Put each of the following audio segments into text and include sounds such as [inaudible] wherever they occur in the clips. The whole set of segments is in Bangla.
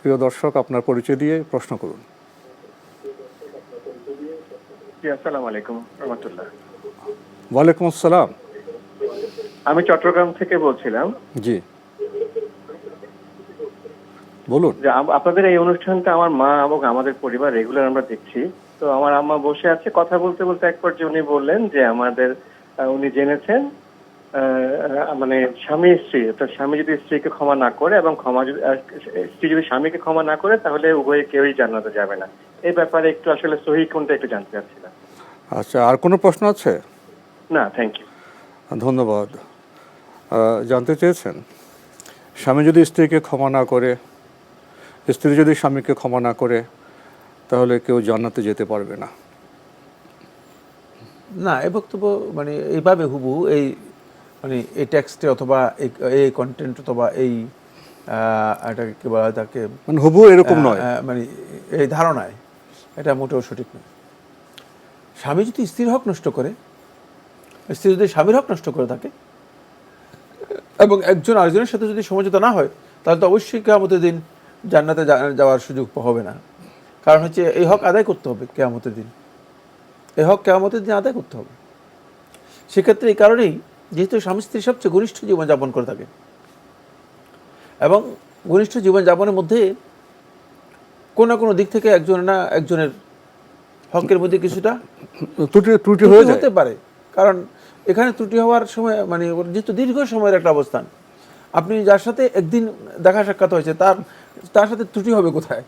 প্রিয় দর্শক আপনার পরিচয় দিয়ে প্রশ্ন করুন। জি আসসালামু আলাইকুম ওয়ালাইকুম আসসালাম। আমি চট্টগ্রাম থেকে বলছিলাম জি। বলুন। যে আপনাদের এই অনুষ্ঠানটা আমার মা এবং আমাদের পরিবার রেগুলার আমরা দেখছি। তো আমার আম্মা বসে আছে কথা বলতে বলতে এক পর্যায়ে উনি বললেন যে আমাদের উনি জেনেছেন মানে স্বামী স্ত্রী তো স্বামী যদি স্ত্রীকে ক্ষমা না করে এবং ক্ষমা যদি স্ত্রী যদি স্বামীকে ক্ষমা না করে তাহলে উভয়ে কেউই জানাতে যাবে না। এই ব্যাপারে একটু আসলে সহি কোনটা একটু জানতে চাচ্ছিলাম। আচ্ছা আর কোনো প্রশ্ন আছে? না থ্যাংক ইউ ধন্যবাদ। জানতে চেয়েছেন? স্বামী যদি স্ত্রীকে ক্ষমা না করে স্ত্রী যদি স্বামীকে ক্ষমা না করে তাহলে কেউ জান্নাতে যেতে পারবে না। না এই বক্তব্য মানে এইভাবে হুবু এই মানে এই টেক্সটে অথবা এই কন্টেন্ট অথবা এই এটাকে কি বলা হয় তাকে? মানে হুবু এরকম নয়। মানে এই ধারণায়। এটা মোটেও সঠিক নয়। স্বামী যদি স্ত্রীর হক নষ্ট করে স্ত্রী যদি স্বামীর হক নষ্ট করে থাকে এবং একজন আরেকজনের সাথে যদি সমঝোতা না হয় তাহলে তো অবশ্যই কেয়ামতের দিন জান্নাতে যাওয়ার সুযোগ হবে না। কারণ হচ্ছে এই হক আদায় করতে হবে কেয়ামতের দিন। এই হক কেয়ামতের দিন আদায় করতে হবে। সেক্ষেত্রে এই কারণেই যেহেতু স্বামী স্ত্রী সবচেয়ে ঘনিষ্ঠ জীবনযাপন করে থাকে। এবং ঘনিষ্ঠ জীবনযাপনের মধ্যে কোনো না কোনো দিক থেকে একজনের না একজনের হকের মধ্যে কিছুটা ত্রুটি ত্রুটি হয়ে হতে পারে। কারণ এখানে ত্রুটি হওয়ার সময় মানে যেহেতু দীর্ঘ সময়ের একটা অবস্থান আপনি যার সাথে একদিন দেখা সাক্ষাৎ হয়েছে তার তার সাথে ত্রুটি হবে কোথায়?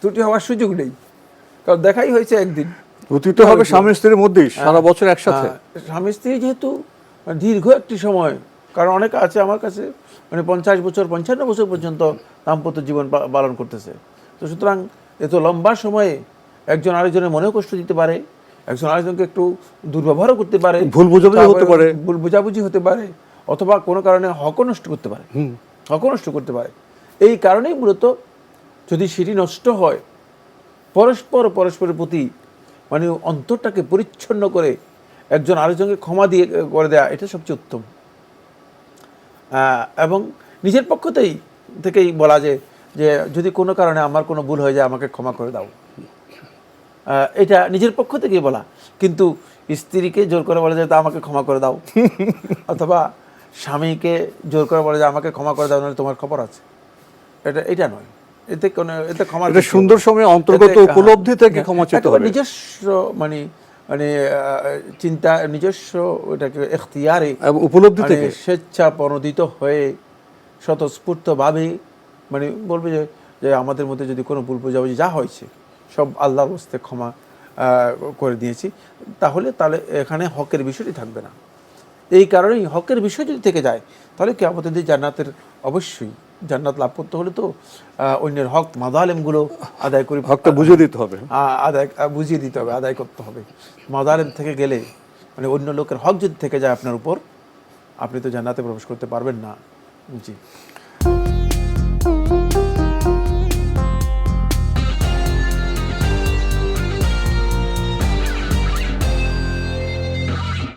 ত্রুটি হওয়ার সুযোগ নেই। কারণ দেখাই হয়েছে একদিন। ত্রুটি তো হবে স্বামী স্ত্রীর মধ্যেই সারা বছর একসাথে। হ্যাঁ, স্বামী স্ত্রী যেহেতু দীর্ঘ একটি সময়। কারণ অনেকে আছে আমার কাছে মানে পঞ্চাশ বছর পঞ্চান্ন বছর পর্যন্ত দাম্পত্য জীবন পালন করতেছে। তো সুতরাং এত লম্বা সময়ে একজন আরেকজনের মনেও কষ্ট দিতে পারে একজন আরেকজনকে একটু দুর্ব্যবহারও করতে পারে ভুল বোঝাবুঝি হতে পারে। ভুল বোঝাবুঝি হতে পারে অথবা কোনো কারণে হকও নষ্ট করতে পারে। হকও নষ্ট করতে পারে। এই কারণেই মূলত যদি সেটি নষ্ট হয় পরস্পর পরস্পরের প্রতি মানে অন্তরটাকে পরিচ্ছন্ন করে একজন আরেকজনকে ক্ষমা দিয়ে করে দেয়া এটা সবচেয়ে উত্তম। এবং নিজের পক্ষতেই থেকেই বলা যে যে যদি কোনো কারণে আমার কোনো ভুল হয়ে যায় আমাকে ক্ষমা করে দাও। এটা নিজের পক্ষ থেকেই বলা। কিন্তু স্ত্রীকে জোর করে বলে যে তা আমাকে ক্ষমা করে দাও। [laughs] অথবা স্বামীকে জোর করে বলে যে আমাকে ক্ষমা করে দাও নাহলে তোমার খবর আছে। এটা এটা নয়। এতে কোনো এতে ক্ষমা সুন্দর সময় অন্তর্গত উপলব্ধি থেকে হ্যাঁ, ক্ষমা হবে। নিজস্ব মানে মানে চিন্তা নিজস্ব ওটাকে এখতিয়ারে উপলব্ধি মানে থেকে। স্বেচ্ছা প্রণোদিত হয়ে স্বতঃস্ফূর্তভাবে মানে বলবে যে যে আমাদের মধ্যে যদি কোনো ভুল বোঝাবুঝি যা হয়েছে সব আল্লাহর হস্তে ক্ষমা করে দিয়েছি তাহলে তাহলে এখানে হকের বিষয়টি থাকবে না। এই কারণেই হকের বিষয় যদি থেকে যায় তাহলে কি আমাদের জান্নাতের অবশ্যই জান্নাত লাভ করতে হলে তো অন্যের হক মাদালেমগুলো আদায় করি। হকটা বুঝিয়ে দিতে হবে। আদায় বুঝিয়ে দিতে হবে আদায় করতে হবে। মাদালেম থেকে গেলে মানে অন্য লোকের হক যদি থেকে যায় আপনার উপর আপনি তো জান্নাতে প্রবেশ করতে পারবেন না। জি।